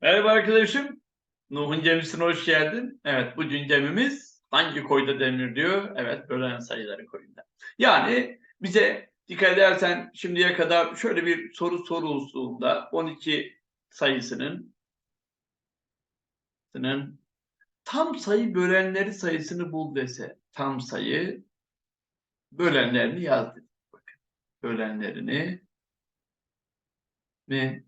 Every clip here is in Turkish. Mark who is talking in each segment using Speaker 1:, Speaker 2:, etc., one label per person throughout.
Speaker 1: Merhaba arkadaşım. Nuh'un gemisine hoş geldin. Evet, bugün gemimiz hangi koyda demir diyor? Evet, bölen sayıları koyunda. Yani bize dikkat edersen şimdiye kadar şöyle bir soru sorulduğunda 12 sayısının tam sayı bölenleri sayısını bul dese tam sayı bölenlerini yaz. Bakın, bölenlerini ve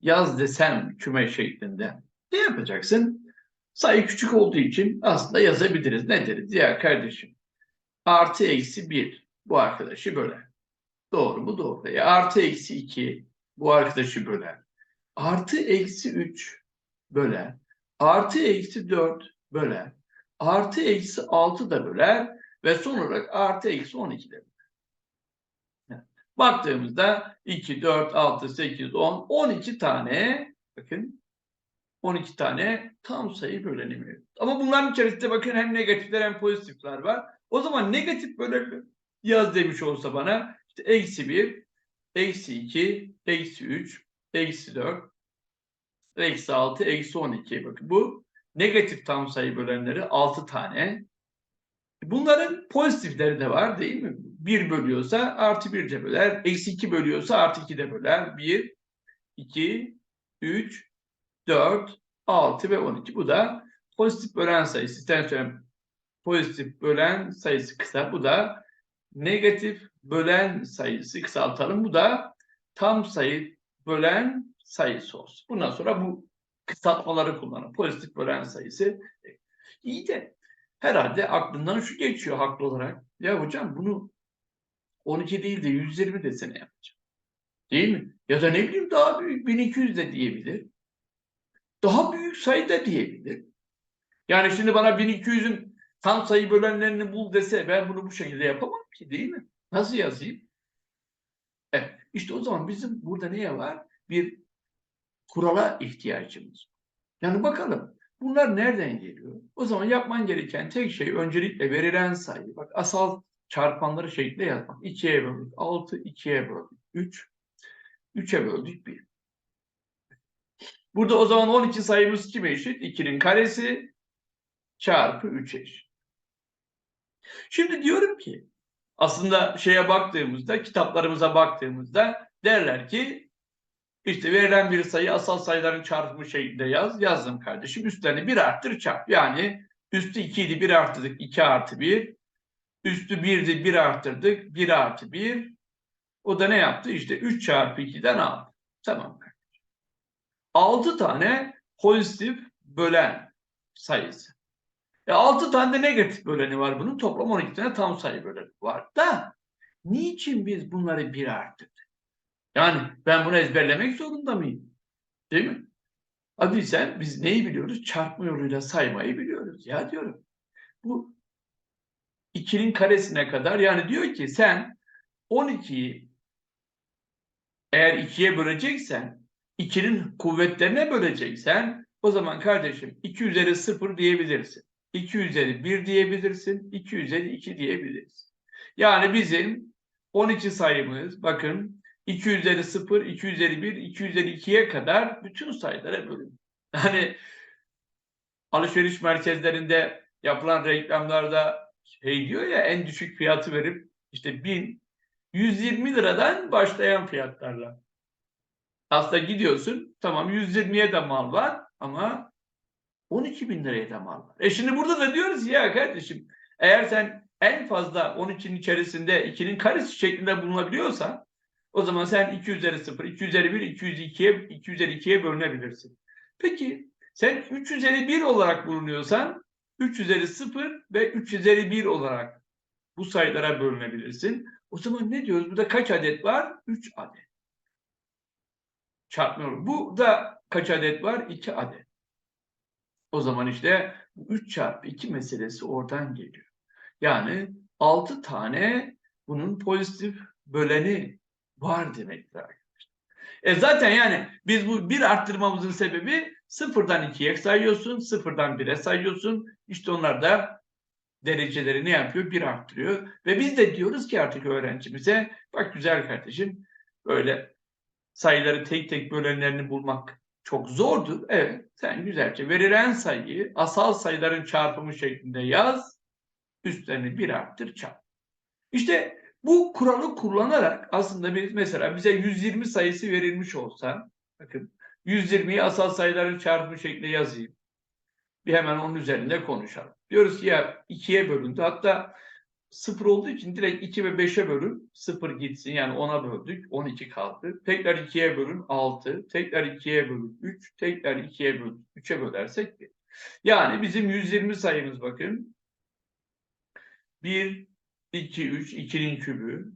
Speaker 1: yaz desem küme şeklinde ne yapacaksın? Sayı küçük olduğu için aslında yazabiliriz. Ne deriz? Ya kardeşim artı eksi 1 bu arkadaşı böler. Doğru mu? Doğru. Ya artı eksi 2 bu arkadaşı böler. Artı eksi 3 böler. Artı eksi 4 böler. Artı eksi 6 da böler. Ve son olarak artı eksi 12 de böler. Baktığımızda 2, 4, 6, 8, 10, 12 tane bakın 12 tane tam sayı mevcut. Ama bunların içerisinde bakın hem negatifler hem pozitifler var. O zaman negatif böleni yaz demiş olsa bana işte eksi 1, eksi 2, eksi 3, eksi 4, eksi 6, eksi 12. Bakın bu negatif tam sayı bölenleri 6 tane. Bunların pozitifleri de var değil mi? 1 bölüyorsa artı 1 de böler. Eksi 2 bölüyorsa artı 2 de böler. 1, 2, 3, 4, 6 ve 12. Bu da pozitif bölen sayısı. Söyleyeyim. Pozitif bölen sayısı kısa. Bu da negatif bölen sayısı kısaltalım. Bu da tam sayı bölen sayısı olsun. Bundan sonra bu kısaltmaları kullanın. Pozitif bölen sayısı. İyi de herhalde aklından şu geçiyor haklı olarak. Ya hocam bunu 12 değil de 120 desene yapacağım. Değil mi? Ya da ne bileyim daha büyük 1200 de diyebilir. Daha büyük sayı da diyebilir. Yani şimdi bana 1200'ün tam sayı bölenlerini bul dese ben bunu bu şekilde yapamam ki değil mi? Nasıl yazayım? Evet. İşte o zaman bizim burada neye var? Bir kurala ihtiyacımız. Yani bakalım bunlar nereden geliyor? O zaman yapman gereken tek şey öncelikle verilen sayı. Bak asal çarpanları şeklinde yazmak. 2'ye böldük 6, 2'ye böldük 3, 3'e böldük 1. Burada o zaman 12 sayımız kime eşit? 2'nin karesi çarpı 3 eşit. Şimdi diyorum ki aslında şeye baktığımızda, kitaplarımıza baktığımızda derler ki işte verilen bir sayı asal sayıların çarpımı şeklinde yaz. Yazdım kardeşim. Üstlerini 1 arttır çarp. Yani üstü 2 idi 1 arttırdık 2 artı 1. Üstü 1'di 1 arttırdık 1 artı 1. O da ne yaptı? İşte 3 çarpı 2'den 6. Tamam kardeşim. 6 tane pozitif bölen sayısı. E 6 tane de negatif böleni var bunun. Toplam 12 tane tam sayı böleni var. Da niçin biz bunları 1 arttırdık? Yani ben bunu ezberlemek zorunda mıyım? Değil mi? Hadi sen biz neyi biliyoruz? Çarpma yoluyla saymayı biliyoruz. Ya diyorum. Bu 2'nin karesine kadar yani diyor ki sen 12'yi eğer 2'ye böleceksen 2'nin kuvvetlerine böleceksen o zaman kardeşim 2 üzeri 0 diyebilirsin. 2 üzeri 1 diyebilirsin. 2 üzeri 2 diyebilirsin. Yani bizim 12 sayımız bakın 2 üzeri 0, 2 üzeri 1, 2 üzeri 2'ye kadar bütün sayılara bölün. Yani alışveriş merkezlerinde yapılan reklamlarda şey diyor ya en düşük fiyatı verip işte 1000 120 liradan başlayan fiyatlarla. Aslında gidiyorsun tamam 120'ye de mal var ama 12 bin liraya da mal var. E şimdi burada da diyoruz ya kardeşim eğer sen en fazla 12'nin içerisinde 2'nin karesi şeklinde bulunabiliyorsan o zaman sen 2 üzeri 0, 2 üzeri 1, 2 üzeri 2'ye 2 üzeri 2'ye bölünebilirsin. Peki sen 3 üzeri 1 olarak bulunuyorsan 3 üzeri 0 ve 3 üzeri 1 olarak bu sayılara bölünebilirsin. O zaman ne diyoruz? Burada kaç adet var? 3 adet. Çarpmıyorum. Bu da kaç adet var? 2 adet. O zaman işte 3 çarpı 2 meselesi oradan geliyor. Yani 6 tane bunun pozitif böleni var demektir arkadaşlar. E zaten yani biz bu bir arttırmamızın sebebi sıfırdan 2'ye sayıyorsun, sıfırdan 1'e sayıyorsun. İşte onlar da dereceleri ne yapıyor? Bir arttırıyor. Ve biz de diyoruz ki artık öğrencimize bak güzel kardeşim böyle sayıları tek tek bölenlerini bulmak Çok zordur. Evet. Sen güzelce verilen sayıyı asal sayıların çarpımı şeklinde yaz. Üstlerini bir arttır çarp. İşte bu kuralı kullanarak aslında biz mesela bize 120 sayısı verilmiş olsa bakın 120'yi asal sayıların çarpımı şeklinde yazayım. Bir hemen onun üzerinde konuşalım. Diyoruz ki ya 2'ye bölündü. Hatta 0 olduğu için direkt 2 ve 5'e bölün. 0 gitsin yani 10'a böldük. 12 kaldı. Tekrar 2'ye bölün 6. Tekrar 2'ye bölün 3. Tekrar 2'ye bölün 3'e bölersek 1. Yani bizim 120 sayımız bakın. 1, 2, 3, 2'nin kübü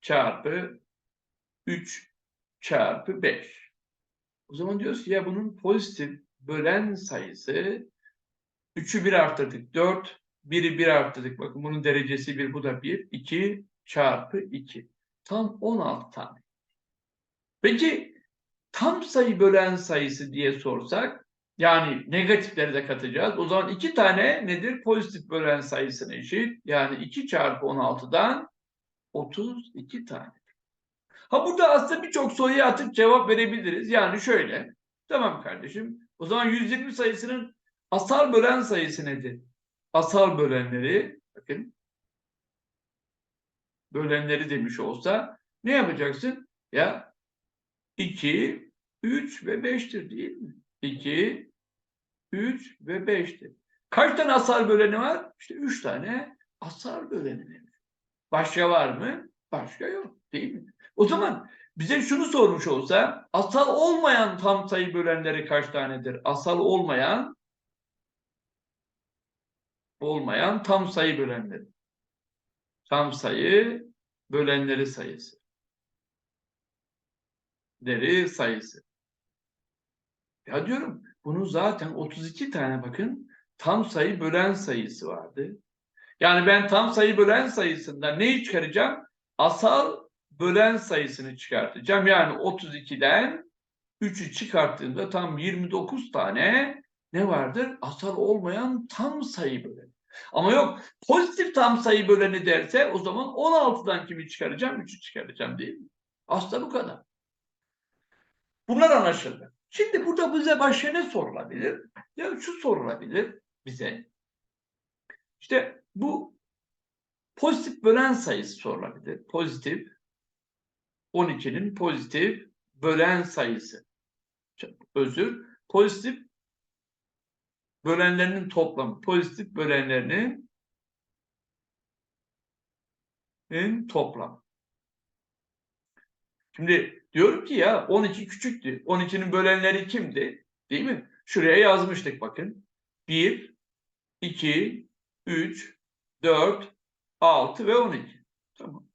Speaker 1: çarpı 3 çarpı 5. O zaman diyoruz ki ya bunun pozitif bölen sayısı 3'ü 1 arttırdık 4, 1'i 1 arttırdık. Bakın bunun derecesi 1, bu da 1. 2 çarpı 2. Tam 16 tane. Peki tam sayı bölen sayısı diye sorsak yani negatifleri de katacağız. O zaman iki tane nedir? Pozitif bölen sayısına eşit. Yani 2 çarpı 16'dan 32 tane. Ha burada aslında birçok soruya atıp cevap verebiliriz. Yani şöyle. Tamam kardeşim. O zaman 120 sayısının asal bölen sayısı nedir? Asal bölenleri bakın bölenleri demiş olsa ne yapacaksın? Ya 2, 3 ve 5'tir değil mi? 2, 3 ve 5'tir. Kaç tane asal böleni var? İşte 3 tane asal böleni. Başka var mı? Başka yok değil mi? O zaman bize şunu sormuş olsa asal olmayan tam sayı bölenleri kaç tanedir? Asal olmayan olmayan tam sayı bölenleri. Tam sayı bölenleri sayısı. Deri sayısı. Ya diyorum bunun zaten 32 tane bakın tam sayı bölen sayısı vardı. Yani ben tam sayı bölen sayısından neyi çıkaracağım? Asal bölen sayısını çıkartacağım. Yani 32'den 3'ü çıkarttığımda tam 29 tane ne vardır? Asal olmayan tam sayı böleni. Ama yok pozitif tam sayı böleni derse o zaman 16'dan kimi çıkaracağım? 3'ü çıkaracağım değil mi? Aslında bu kadar. Bunlar anlaşıldı. Şimdi burada bize başka ne sorulabilir? Ya şu sorulabilir bize. İşte bu pozitif bölen sayısı sorulabilir. Pozitif 12'nin pozitif bölen sayısı. Özür. Pozitif bölenlerinin toplamı. Pozitif bölenlerinin en toplam. Şimdi diyorum ki ya 12 küçüktü. 12'nin bölenleri kimdi? Değil mi? Şuraya yazmıştık bakın. 1, 2, 3, 4, 6 ve 12. Tamam.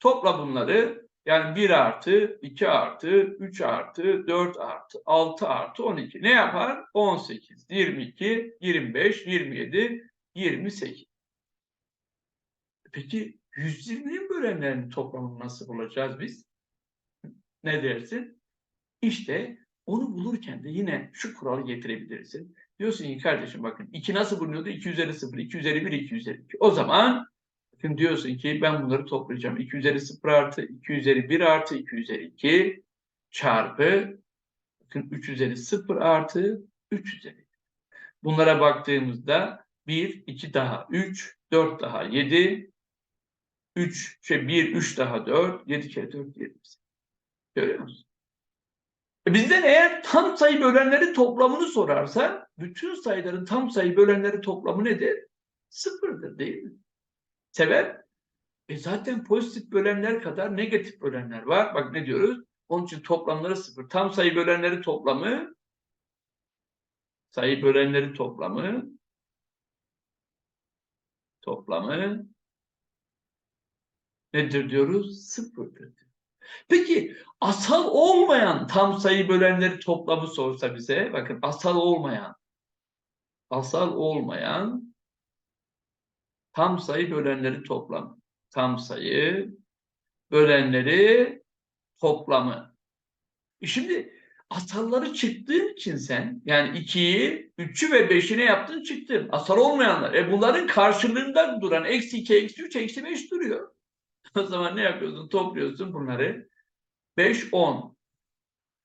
Speaker 1: Topla bunları yani 1 artı, 2 artı, 3 artı, 4 artı, 6 artı 12. Ne yapar? 18, 22, 25, 27, 28. Peki 120'nin bölenlerinin toplamını nasıl bulacağız biz? Ne dersin? İşte onu bulurken de yine şu kuralı getirebilirsin. Diyorsun ki kardeşim bakın 2 nasıl bulunuyordu? 2 üzeri 0, 2 üzeri 1, 2 üzeri 2. O zaman bakın diyorsun ki ben bunları toplayacağım. 2 üzeri 0 artı, 2 üzeri 1 artı, 2 üzeri 2 çarpı bakın 3 üzeri 0 artı 3 üzeri. Bunlara baktığımızda 1, 2 daha 3, 4 daha 7, 3, şey 1, 3 daha 4, 7 kere 4, 28. Görüyor musun? E bizden eğer tam sayı bölenleri toplamını sorarsa bütün sayıların tam sayı bölenleri toplamı nedir? Sıfırdır değil mi? Sebep? E zaten pozitif bölenler kadar negatif bölenler var. Bak ne diyoruz? Onun için toplamları sıfır. Tam sayı bölenleri toplamı sayı bölenleri toplamı toplamı nedir diyoruz? Sıfırdır. Peki asal olmayan tam sayı bölenleri toplamı sorsa bize bakın asal olmayan asal olmayan tam sayı bölenleri toplamı tam sayı bölenleri toplamı. E şimdi asalları çıktığın için sen yani 2'yi, 3'ü ve 5'i ne yaptın çıktın. Asal olmayanlar. E bunların karşılığında duran eksi 2, eksi 3, eksi 5 duruyor. O zaman ne yapıyorsun? Topluyorsun bunları. 5, 10.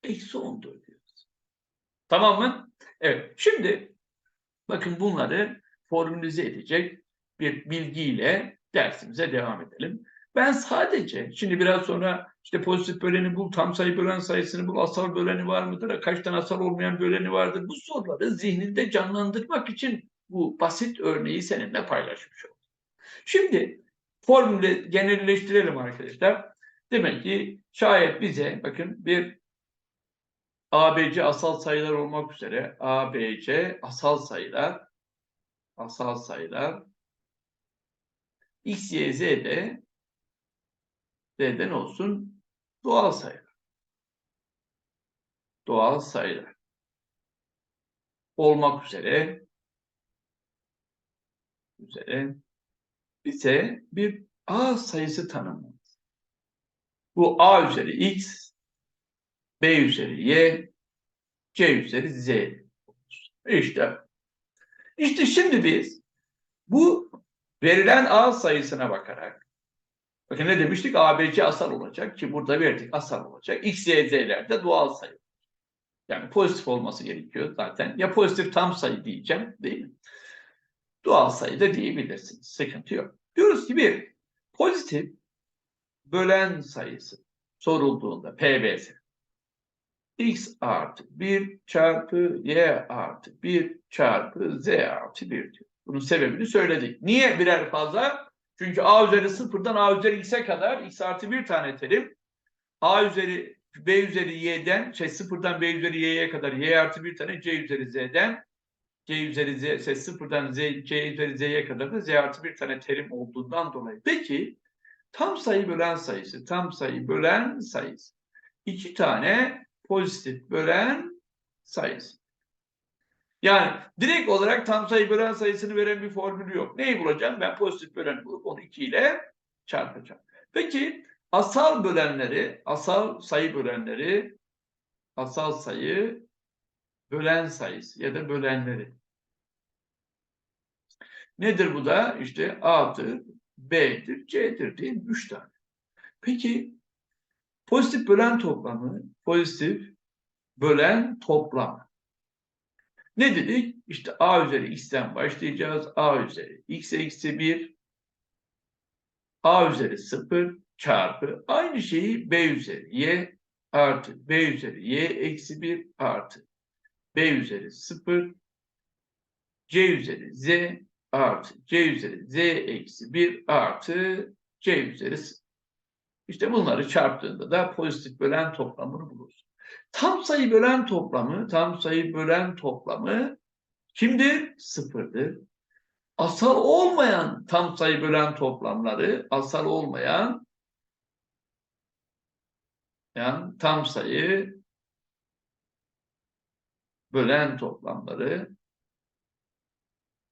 Speaker 1: Eksi 10 diyoruz. Tamam mı? Evet. Şimdi bakın bunları formülize edecek bir bilgiyle dersimize devam edelim. Ben sadece şimdi biraz sonra işte pozitif böleni bul, tam sayı bölen sayısını bul, asal böleni var mıdır, kaç tane asal olmayan böleni vardır? Bu soruları zihninde canlandırmak için bu basit örneği seninle paylaşmış oldum. Şimdi formülü genelleştirelim arkadaşlar. Demek ki şayet bize bakın bir ABC asal sayılar olmak üzere ABC asal sayılar asal sayılar X, Y, Z de Z'den olsun doğal sayılar. Doğal sayılar. Olmak üzere üzere bize bir A sayısı tanımlı. Bu A üzeri X, B üzeri Y, C üzeri Z. İşte. İşte şimdi biz bu verilen A sayısına bakarak bakın ne demiştik? ABC asal olacak ki burada verdik asal olacak. X, Y, Z'ler de doğal sayı. Yani pozitif olması gerekiyor zaten. Ya pozitif tam sayı diyeceğim değil mi? Doğal sayı da diyebilirsiniz. Sıkıntı yok. Diyoruz ki bir pozitif bölen sayısı sorulduğunda PBS x artı 1 çarpı y artı 1 çarpı z artı 1 diyor. Bunun sebebini söyledik. Niye birer fazla? Çünkü a üzeri sıfırdan a üzeri x'e kadar x artı 1 tane terim. a üzeri b üzeri y'den şey sıfırdan b üzeri y'ye kadar y artı 1 tane c üzeri z'den c üzeri z şey sıfırdan z, c üzeri z'ye kadar da z artı 1 tane terim olduğundan dolayı. Peki tam sayı bölen sayısı, tam sayı bölen sayısı. iki tane pozitif bölen sayısı. Yani direkt olarak tam sayı bölen sayısını veren bir formülü yok. Neyi bulacağım? Ben pozitif böleni bulup onu 2 ile çarpacağım. Peki asal bölenleri, asal sayı bölenleri, asal sayı bölen sayısı ya da bölenleri. Nedir bu da? İşte A'dır, B'dir, C'dir değil mi? Üç tane. Peki pozitif bölen toplamı, pozitif bölen toplamı. Ne dedik? İşte A üzeri X'ten başlayacağız. A üzeri X eksi 1 A üzeri 0 çarpı aynı şeyi B üzeri Y artı B üzeri Y eksi 1 artı B üzeri 0 C üzeri Z artı C üzeri Z eksi 1 artı C üzeri 0. İşte bunları çarptığında da pozitif bölen toplamını buluruz. Tam sayı bölen toplamı, tam sayı bölen toplamı kimdir? Sıfırdır. Asal olmayan tam sayı bölen toplamları, asal olmayan yani tam sayı bölen toplamları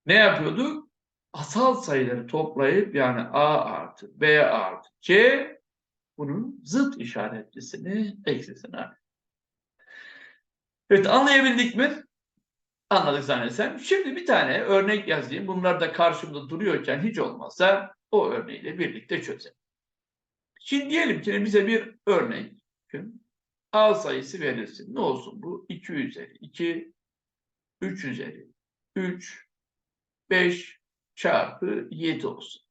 Speaker 1: ne yapıyorduk? Asal sayıları toplayıp yani A artı B artı C bunun zıt işaretlisini eksisini. Evet anlayabildik mi? Anladık zannetsem. Şimdi bir tane örnek yazayım. Bunlar da karşımda duruyorken hiç olmazsa o örneğiyle birlikte çözelim. Şimdi diyelim ki bize bir örnek A sayısı verilsin. Ne olsun bu? 2 üzeri 2, 3 üzeri 3, 5 çarpı 7 olsun.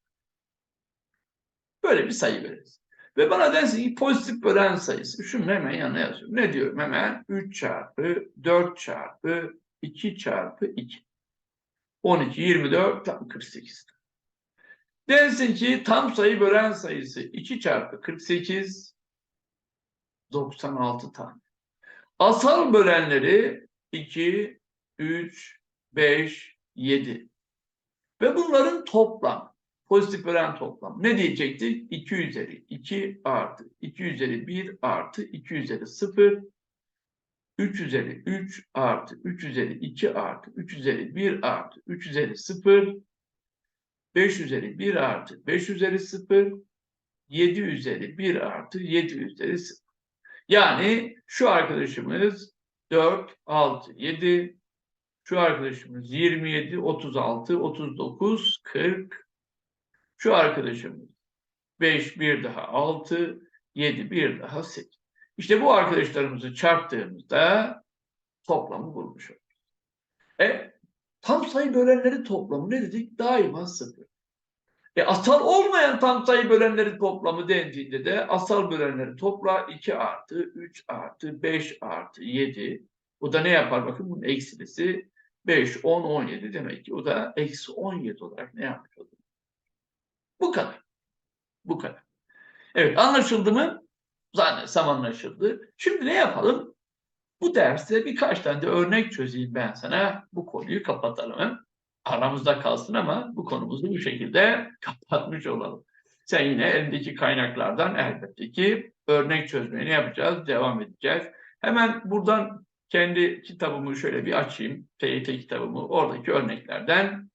Speaker 1: Böyle bir sayı veririz. Ve bana dersin ki pozitif bölen sayısı. Şunu hemen yanına yazıyorum. Ne diyorum hemen? 3 çarpı 4 çarpı 2 çarpı 2. 12, 24, tam 48. Dersin ki tam sayı bölen sayısı 2 çarpı 48, 96 tane. Asal bölenleri 2, 3, 5, 7. Ve bunların toplam pozitif bölen toplam. Ne diyecektik? 2 üzeri 2 artı 2 üzeri 1 artı 2 üzeri 0 3 üzeri 3 artı 3 üzeri 2 artı 3 üzeri 1 artı 3 üzeri 0 5 üzeri 1 artı 5 üzeri 0 7 üzeri 1 artı 7 üzeri 0. Yani şu arkadaşımız 4, 6, 7, şu arkadaşımız 27, 36, 39, 40, şu arkadaşımız 5 bir daha 6, 7 bir daha 8. İşte bu arkadaşlarımızı çarptığımızda toplamı bulmuş oluruz. E, tam sayı bölenleri toplamı ne dedik? Daima sıfır. E, asal olmayan tam sayı bölenleri toplamı dendiğinde de asal bölenleri topla 2 artı 3 artı 5 artı 7. Bu da ne yapar? Bakın bunun eksilisi 5, 10, 17 demek ki. O da eksi 17 olarak ne yapmış olur? Bu kadar. Bu kadar. Evet anlaşıldı mı? Zannetsem anlaşıldı. Şimdi ne yapalım? Bu derste birkaç tane de örnek çözeyim ben sana. Bu konuyu kapatalım. Aramızda kalsın ama bu konumuzu bu şekilde kapatmış olalım. Sen yine elindeki kaynaklardan elbette ki örnek çözmeye ne yapacağız? Devam edeceğiz. Hemen buradan kendi kitabımı şöyle bir açayım. TYT kitabımı. Oradaki örneklerden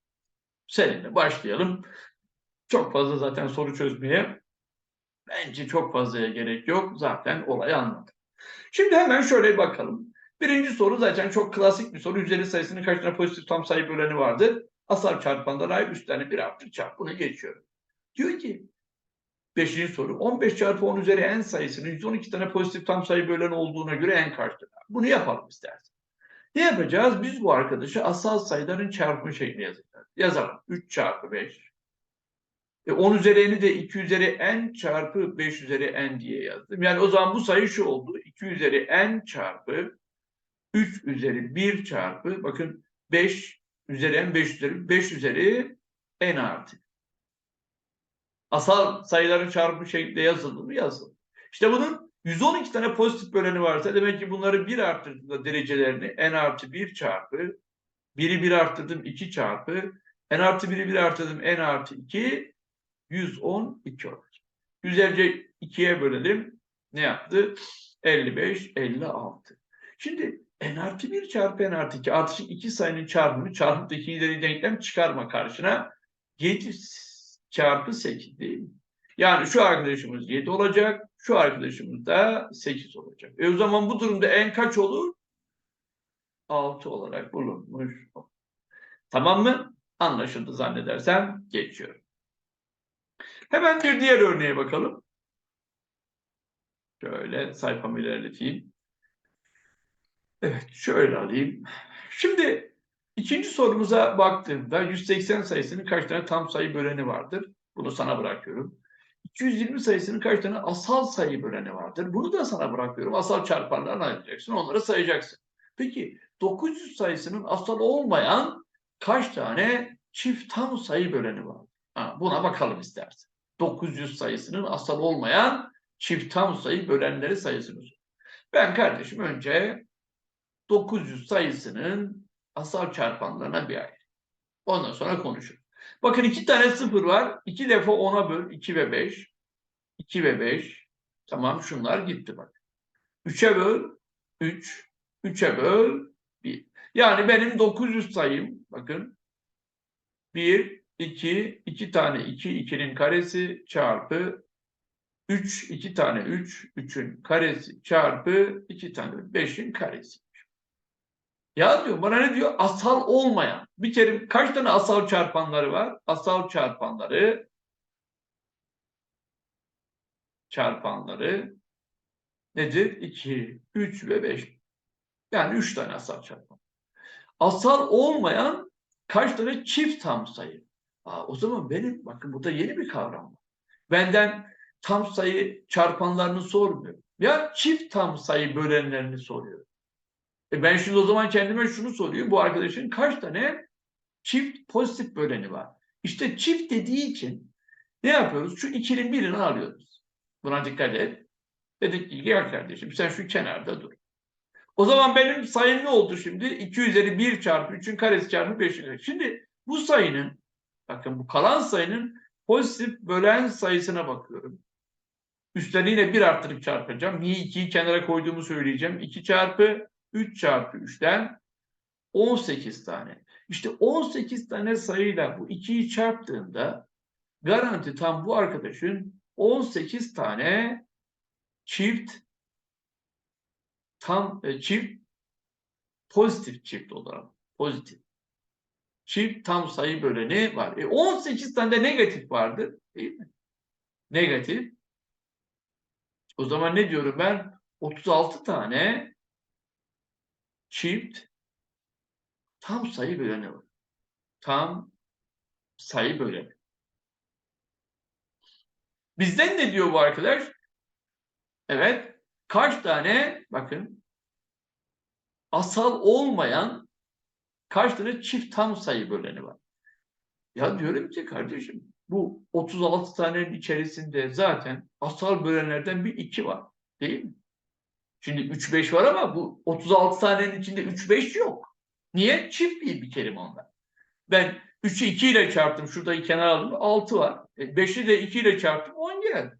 Speaker 1: seninle başlayalım. Çok fazla zaten soru çözmeye bence çok fazlaya gerek yok. Zaten olayı anladık. Şimdi hemen şöyle bakalım. Birinci soru zaten çok klasik bir soru. Üzeri sayısının kaç tane pozitif tam sayı böleni vardır? Asal çarpanlara ait üstlerine bir artı çarp. Bunu geçiyorum. Diyor ki Beşinci soru. 15 çarpı 10 üzeri n sayısının 112 tane pozitif tam sayı böleni olduğuna göre n kaçtır? Bunu yapalım istersen. Ne yapacağız? Biz bu arkadaşı asal sayıların çarpımı şeklinde yazacağız. Yazalım. 3 çarpı 5. E 10 üzeri n'i de 2 üzeri n çarpı 5 üzeri n diye yazdım. Yani o zaman bu sayı şu oldu. 2 üzeri n çarpı 3 üzeri 1 çarpı bakın 5 üzeri n 5 üzeri 5 üzeri n artı. Asal sayıların çarpımı şeklinde yazıldı mı? Yazıldı. İşte bunun 112 tane pozitif böleni varsa demek ki bunları 1 arttırdığımda derecelerini n artı 1 çarpı 1'i 1 arttırdım 2 çarpı n artı 1'i 1 arttırdım n artı 2 112 olacak. Güzelce 2'ye bölelim. Ne yaptı? 55, 56. Şimdi n artı 1 çarpı n artı 2 artık iki sayının çarpımı çarpıp da ikinci denklem çıkarma karşına 7 çarpı 8 değil mi? Yani şu arkadaşımız 7 olacak, şu arkadaşımız da 8 olacak. E o zaman bu durumda n kaç olur? 6 olarak bulunmuş. Tamam mı? Anlaşıldı zannedersem geçiyorum. Hemen bir diğer örneğe bakalım. Şöyle sayfamı ilerleteyim. Evet, şöyle alayım. Şimdi ikinci sorumuza baktığımda 180 sayısının kaç tane tam sayı böleni vardır? Bunu sana bırakıyorum. 220 sayısının kaç tane asal sayı böleni vardır? Bunu da sana bırakıyorum. Asal çarpanlarını ayıracaksın. Onları sayacaksın. Peki 900 sayısının asal olmayan kaç tane çift tam sayı böleni var? Ha, buna bakalım istersen. 900 sayısının asal olmayan çift tam sayı bölenleri sayısını Ben kardeşim önce 900 sayısının asal çarpanlarına bir ay. Ondan sonra konuşuruz. Bakın iki tane sıfır var. İki defa 10'a böl. 2 ve 5. 2 ve 5. Tamam şunlar gitti bak. 3'e böl. 3. 3'e böl. 1. Yani benim 900 sayım bakın. 1, 2, 2 tane 2, 2'nin karesi çarpı 3, 2 tane 3, 3'ün karesi çarpı 2 tane 5'in karesi. Ya diyor bana ne diyor? Asal olmayan. Bir kere kaç tane asal çarpanları var? Asal çarpanları çarpanları nedir? 2, 3 ve 5. Yani 3 tane asal çarpan. Asal olmayan kaç tane çift tam sayı? Aa, o zaman benim bakın burada yeni bir kavram var. Benden tam sayı çarpanlarını sormuyor. Ya çift tam sayı bölenlerini soruyor. E ben şimdi o zaman kendime şunu soruyorum. Bu arkadaşın kaç tane çift pozitif böleni var? İşte çift dediği için ne yapıyoruz? Şu ikinin birini alıyoruz. Buna dikkat et. Dedik ki gel kardeşim sen şu kenarda dur. O zaman benim sayım ne oldu şimdi? 2 üzeri 1 çarpı 3'ün karesi çarpı 5'in Şimdi bu sayının bakın bu kalan sayının pozitif bölen sayısına bakıyorum. Üstlerine yine 1 arttırıp çarpacağım. Niye 2'yi kenara koyduğumu söyleyeceğim. 2 çarpı 3 çarpı 3'ten 18 tane. İşte 18 tane sayıyla bu 2'yi çarptığında garanti tam bu arkadaşın 18 tane çift tam e, çift pozitif çift olarak pozitif çift tam sayı böleni var. E 18 tane de negatif vardır. Değil mi? Negatif. O zaman ne diyorum ben? 36 tane çift tam sayı böleni var. Tam sayı böleni. Bizden ne diyor bu arkadaş? Evet. Kaç tane bakın asal olmayan kaç tane çift tam sayı böleni var? Ya diyorum ki kardeşim bu 36 tanenin içerisinde zaten asal bölenlerden bir iki var. Değil mi? Şimdi 3-5 var ama bu 36 tanenin içinde 3-5 yok. Niye? Çift değil bir kelime onlar. Ben 3'ü 2 ile çarptım. Şurada kenara aldım. 6 var. 5'i de 2 ile çarptım. 10 geldi.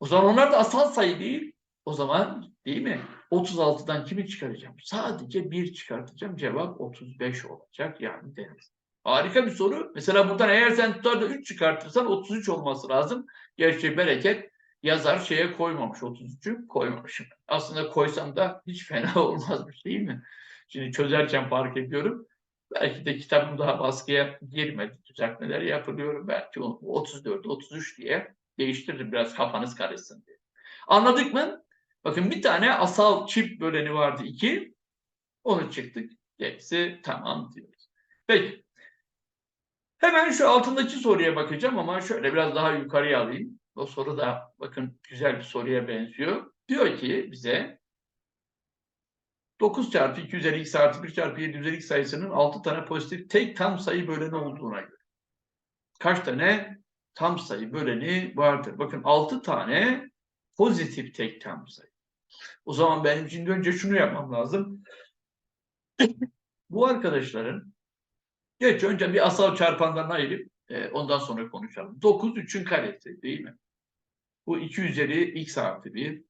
Speaker 1: O zaman onlar da asal sayı değil. O zaman değil mi? 36'dan kimi çıkaracağım? Sadece 1 çıkartacağım. Cevap 35 olacak. Yani deniz. Harika bir soru. Mesela buradan eğer sen tutar da 3 çıkartırsan 33 olması lazım. Gerçi bereket yazar şeye koymamış 33'ü koymamışım. Aslında koysam da hiç fena olmazmış değil mi? Şimdi çözerken fark ediyorum. Belki de kitabım daha baskıya girmedi. Düzeltmeler yapılıyorum. Belki 34, 33 diye değiştiririm biraz kafanız karışsın diye. Anladık mı? Bakın bir tane asal çift böleni vardı iki. Onu çıktık. Hepsi tamam diyoruz. Peki. Hemen şu altındaki soruya bakacağım ama şöyle biraz daha yukarıya alayım. O soru da bakın güzel bir soruya benziyor. Diyor ki bize 9 çarpı 2 üzeri x artı 1 çarpı 7 üzeri x sayısının 6 tane pozitif tek tam sayı böleni olduğuna göre. Kaç tane tam sayı böleni vardır? Bakın 6 tane pozitif tek tam sayı. O zaman benim şimdi önce şunu yapmam lazım. Bu arkadaşların geç önce bir asal çarpandan ayırıp e, ondan sonra konuşalım. 9 3'ün karesi değil mi? Bu 2 üzeri x artı 1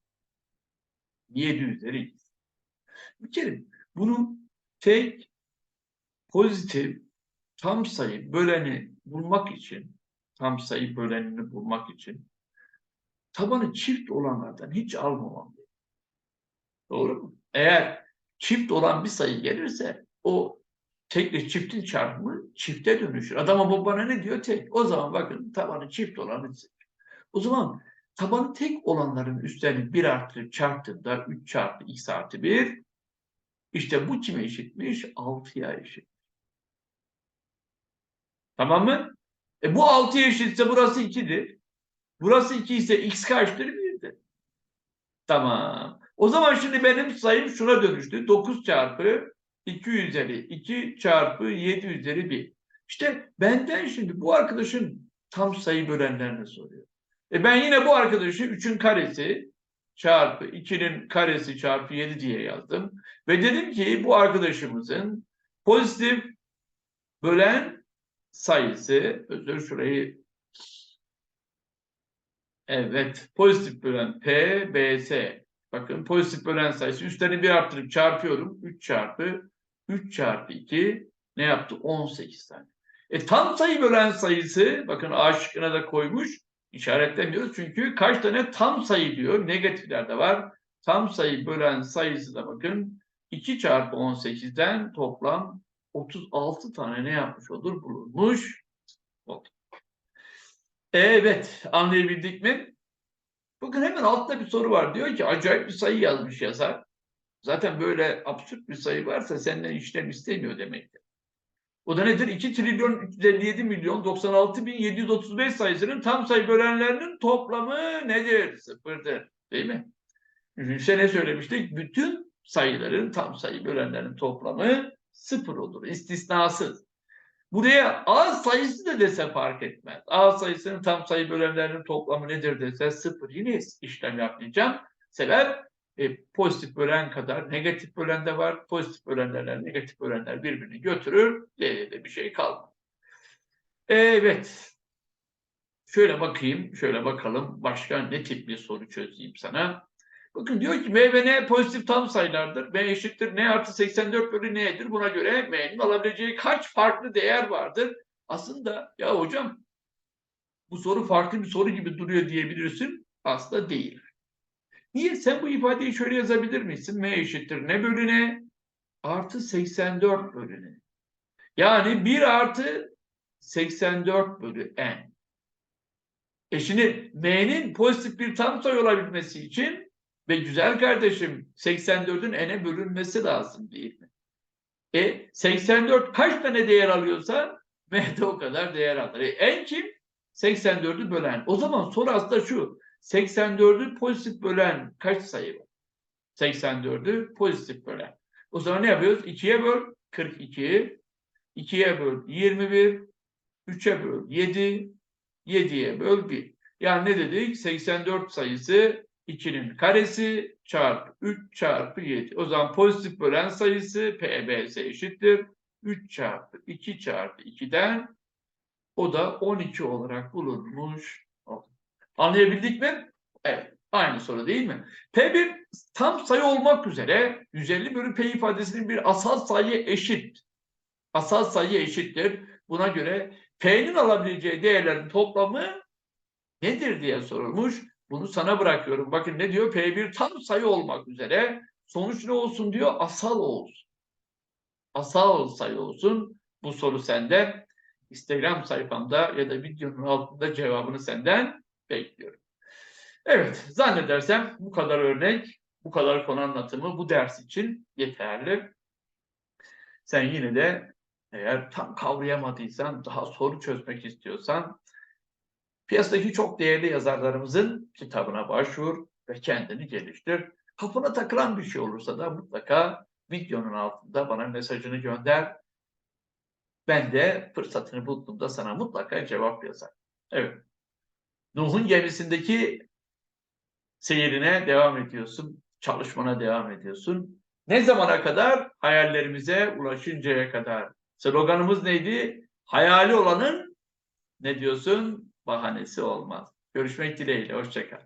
Speaker 1: 7 üzeri x. Bir kere bunu tek pozitif tam sayı böleni bulmak için tam sayı bölenini bulmak için tabanı çift olanlardan hiç almamam. Doğru mu? Eğer çift olan bir sayı gelirse o tekle çiftin çarpımı çifte dönüşür. Adama bu bana ne diyor? Tek. O zaman bakın tabanı çift olanı. O zaman tabanı tek olanların üstlerini bir artırıp çarptığımda 3 çarpı x artı 1 işte bu kime eşitmiş? 6'ya eşit. Tamam mı? E bu 6'ya eşitse burası 2'dir. Burası 2 ise x kaçtır? 1'dir. Tamam. O zaman şimdi benim sayım şuna dönüştü. 9 çarpı 2 üzeri 2 çarpı 7 üzeri 1. İşte benden şimdi bu arkadaşın tam sayı bölenlerini soruyor. E ben yine bu arkadaşı 3'ün karesi çarpı 2'nin karesi çarpı 7 diye yazdım. Ve dedim ki bu arkadaşımızın pozitif bölen sayısı, özür şurayı Evet, pozitif bölen P, B, S. Bakın pozitif bölen sayısı üstlerini bir arttırıp çarpıyorum. 3 çarpı 3 çarpı 2 ne yaptı? 18 tane. E tam sayı bölen sayısı bakın A şıkkına da koymuş. İşaretlemiyoruz çünkü kaç tane tam sayı diyor. Negatifler de var. Tam sayı bölen sayısı da bakın 2 çarpı 18'den toplam 36 tane ne yapmış olur? Bulunmuş. Evet, anlayabildik mi? Bakın hemen altta bir soru var. Diyor ki acayip bir sayı yazmış yazar. Zaten böyle absürt bir sayı varsa senden işlem istemiyor demektir. O da nedir? 2 trilyon 357 milyon 96 bin 735 sayısının tam sayı bölenlerinin toplamı nedir? Sıfırdır. Değil mi? Üçüncü ne söylemiştik? Bütün sayıların tam sayı bölenlerinin toplamı sıfır olur. İstisnasız. Buraya A sayısı da dese fark etmez. A sayısının tam sayı bölenlerinin toplamı nedir dese sıfır. Yine işlem yapmayacağım. Sebep e, pozitif bölen kadar negatif bölen de var. Pozitif bölenlerle negatif bölenler birbirini götürür. Değerinde bir şey kalmaz. Evet. Şöyle bakayım, şöyle bakalım. Başka ne tip bir soru çözeyim sana. Bakın diyor ki M ve N pozitif tam sayılardır. M eşittir N artı 84 bölü N'dir. Buna göre M'nin alabileceği kaç farklı değer vardır? Aslında ya hocam bu soru farklı bir soru gibi duruyor diyebilirsin. Aslında değil. Niye? Sen bu ifadeyi şöyle yazabilir misin? M eşittir ne bölü ne? Artı 84 bölü ne? Yani 1 artı 84 bölü n. E şimdi m'nin pozitif bir tam sayı olabilmesi için Ve güzel kardeşim 84'ün n'e bölünmesi lazım değil mi? E 84 kaç tane değer alıyorsa m de o kadar değer alır. E, n kim? 84'ü bölen. O zaman soru aslında şu. 84'ü pozitif bölen kaç sayı var? 84'ü pozitif bölen. O zaman ne yapıyoruz? 2'ye böl 42, 2'ye böl 21, 3'e böl 7, 7'ye böl 1. Yani ne dedik? 84 sayısı 2'nin karesi çarpı 3 çarpı 7. O zaman pozitif bölen sayısı PBS eşittir. 3 çarpı 2 çarpı 2'den o da 12 olarak bulunmuş. Anlayabildik mi? Evet. Aynı soru değil mi? P1 tam sayı olmak üzere 150 bölü P ifadesinin bir asal sayı eşit. Asal sayı eşittir. Buna göre P'nin alabileceği değerlerin toplamı nedir diye sorulmuş. Bunu sana bırakıyorum. Bakın ne diyor? P1 tam sayı olmak üzere. Sonuç ne olsun diyor? Asal olsun. Asal sayı olsun. Bu soru sende. Instagram sayfamda ya da videonun altında cevabını senden bekliyorum. Evet, zannedersem bu kadar örnek, bu kadar konu anlatımı bu ders için yeterli. Sen yine de eğer tam kavrayamadıysan, daha soru çözmek istiyorsan piyasadaki çok değerli yazarlarımızın kitabına başvur ve kendini geliştir. Kafana takılan bir şey olursa da mutlaka videonun altında bana mesajını gönder. Ben de fırsatını bulduğumda sana mutlaka cevap yazarım. Evet. Nuh'un gemisindeki seyrine devam ediyorsun. Çalışmana devam ediyorsun. Ne zamana kadar? Hayallerimize ulaşıncaya kadar. Sloganımız neydi? Hayali olanın ne diyorsun? Bahanesi olmaz. Görüşmek dileğiyle. Hoşçakal.